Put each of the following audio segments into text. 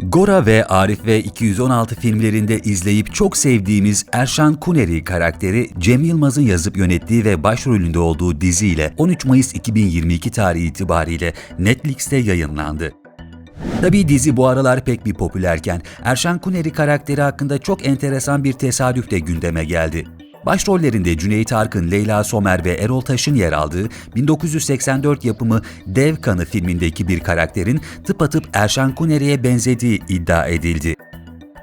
Gora ve Arif ve 216 filmlerinde izleyip çok sevdiğimiz Erşan Kuneri karakteri Cem Yılmaz'ın yazıp yönettiği ve başrolünde olduğu diziyle 13 Mayıs 2022 tarihi itibariyle Netflix'te yayınlandı. Tabii dizi bu aralar pek bir popülerken Erşan Kuneri karakteri hakkında çok enteresan bir tesadüf de gündeme geldi. Başrollerinde Cüneyt Arkın, Leyla Somer ve Erol Taş'ın yer aldığı 1984 yapımı Dev Kanı filmindeki bir karakterin tıpatıp Erşan Kuneri'ye benzediği iddia edildi.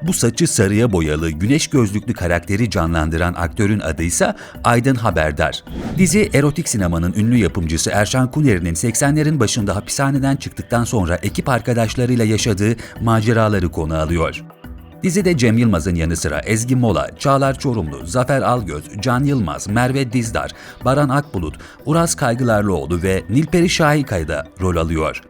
Bu saçı sarıya boyalı, güneş gözlüklü karakteri canlandıran aktörün adı ise Aydın Haberdar. Dizi, erotik sinemanın ünlü yapımcısı Erşan Kuneri'nin 80'lerin başında hapishaneden çıktıktan sonra ekip arkadaşlarıyla yaşadığı maceraları konu alıyor. Dizide Cem Yılmaz'ın yanı sıra Ezgi Mola, Çağlar Çorumlu, Zafer Algöz, Can Yılmaz, Merve Dizdar, Baran Akbulut, Uraz Kaygılarlıoğlu ve Nilperi Şahikaya da rol alıyor.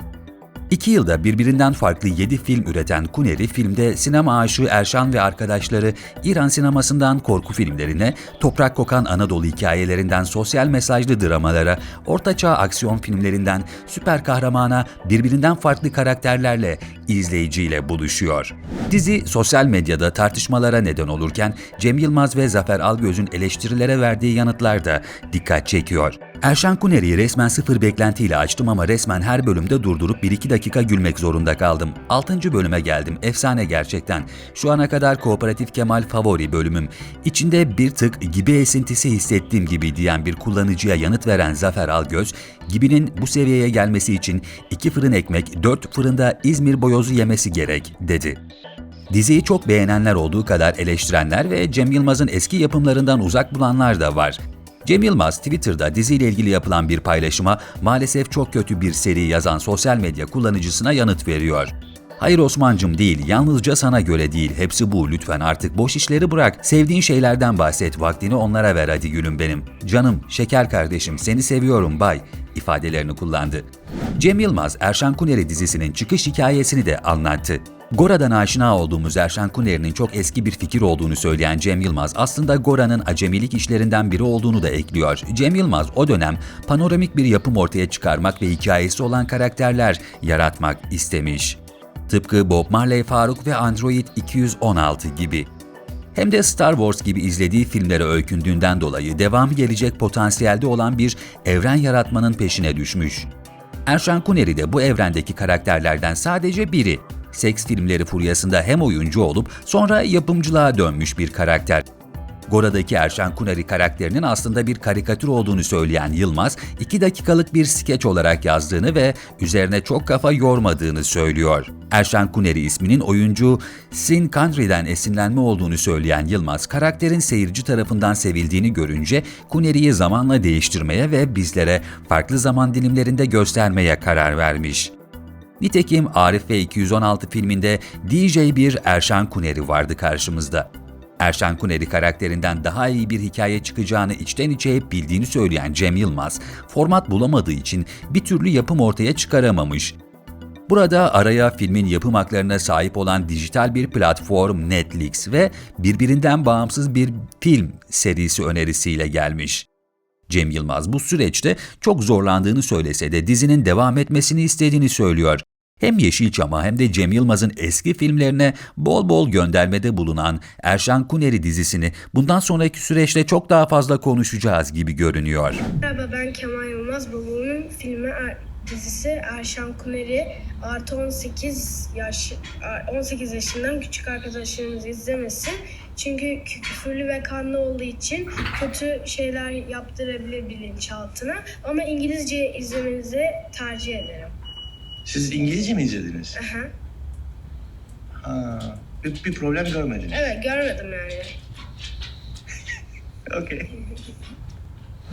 İki yılda birbirinden farklı 7 film üreten Kuneri, filmde sinema aşığı Erşan ve arkadaşları İran sinemasından korku filmlerine, toprak kokan Anadolu hikayelerinden sosyal mesajlı dramalara, ortaçağ aksiyon filmlerinden süper kahramana birbirinden farklı karakterlerle izleyiciyle buluşuyor. Dizi sosyal medyada tartışmalara neden olurken Cem Yılmaz ve Zafer Algöz'ün eleştirilere verdiği yanıtlar da dikkat çekiyor. Erşan Kuneri'yi resmen sıfır beklentiyle açtım ama resmen her bölümde durdurup 1-2 dakika gülmek zorunda kaldım. 6. bölüme geldim. Efsane gerçekten. Şu ana kadar Kooperatif Kemal favori bölümüm. İçinde bir tık gibi esintisi hissettiğim gibi diyen bir kullanıcıya yanıt veren Zafer Algöz, gibinin bu seviyeye gelmesi için 2 fırın ekmek, 4 fırında İzmir boyozu yemesi gerek, dedi. Diziyi çok beğenenler olduğu kadar eleştirenler ve Cem Yılmaz'ın eski yapımlarından uzak bulanlar da var. Cem Yılmaz Twitter'da diziyle ilgili yapılan bir paylaşıma maalesef çok kötü bir seri yazan sosyal medya kullanıcısına yanıt veriyor. Hayır Osman'cım değil, yalnızca sana göre değil, hepsi bu lütfen artık boş işleri bırak, sevdiğin şeylerden bahset, vaktini onlara ver hadi gülüm benim. Canım, şeker kardeşim, seni seviyorum bay ifadelerini kullandı. Cem Yılmaz, Erşan Kuneri dizisinin çıkış hikayesini de anlattı. Gora'dan aşina olduğumuz Erşan Kuneri'nin çok eski bir fikir olduğunu söyleyen Cem Yılmaz aslında Gora'nın acemilik işlerinden biri olduğunu da ekliyor. Cem Yılmaz o dönem panoramik bir yapım ortaya çıkarmak ve hikayesi olan karakterler yaratmak istemiş. Tıpkı Bob Marley Faruk ve Android 216 gibi. Hem de Star Wars gibi izlediği filmlere öykündüğünden dolayı devamı gelecek potansiyelde olan bir evren yaratmanın peşine düşmüş. Erşan Kuneri de bu evrendeki karakterlerden sadece biri. Seks filmleri furyasında hem oyuncu olup sonra yapımcılığa dönmüş bir karakter. Gora'daki Erşan Kuneri karakterinin aslında bir karikatür olduğunu söyleyen Yılmaz, 2 dakikalık bir skeç olarak yazdığını ve üzerine çok kafa yormadığını söylüyor. Erşan Kuneri isminin oyuncu Sin Country'den esinlenme olduğunu söyleyen Yılmaz, karakterin seyirci tarafından sevildiğini görünce Kuneri'yi zamanla değiştirmeye ve bizlere farklı zaman dilimlerinde göstermeye karar vermiş. Nitekim Arif ve 216 filminde DJ bir Erşan Kuneri vardı karşımızda. Erşan Kuneri karakterinden daha iyi bir hikaye çıkacağını içten içe hep bildiğini söyleyen Cem Yılmaz, format bulamadığı için bir türlü yapım ortaya çıkaramamış. Burada araya filmin yapım haklarına sahip olan dijital bir platform Netflix ve birbirinden bağımsız bir film serisi önerisiyle gelmiş. Cem Yılmaz bu süreçte çok zorlandığını söylese de dizinin devam etmesini istediğini söylüyor. Hem Yeşilçam'a hem de Cem Yılmaz'ın eski filmlerine bol bol göndermede bulunan Erşan Kuneri dizisini bundan sonraki süreçte çok daha fazla konuşacağız gibi görünüyor. Merhaba ben Kemal Yılmaz. Babamın filmi Er- dizisi Erşan Kuneri artı 18 yaş 18 yaşından küçük arkadaşlarımız izlemesin. Çünkü küfürlü ve kanlı olduğu için kötü şeyler yaptırabilir bilinçaltına. Ama İngilizce izlemenizi tercih ederim. Siz İngilizce mi izlediniz? Aha. Ha, bir, bir problem görmediniz. Evet görmedim yani. Okey.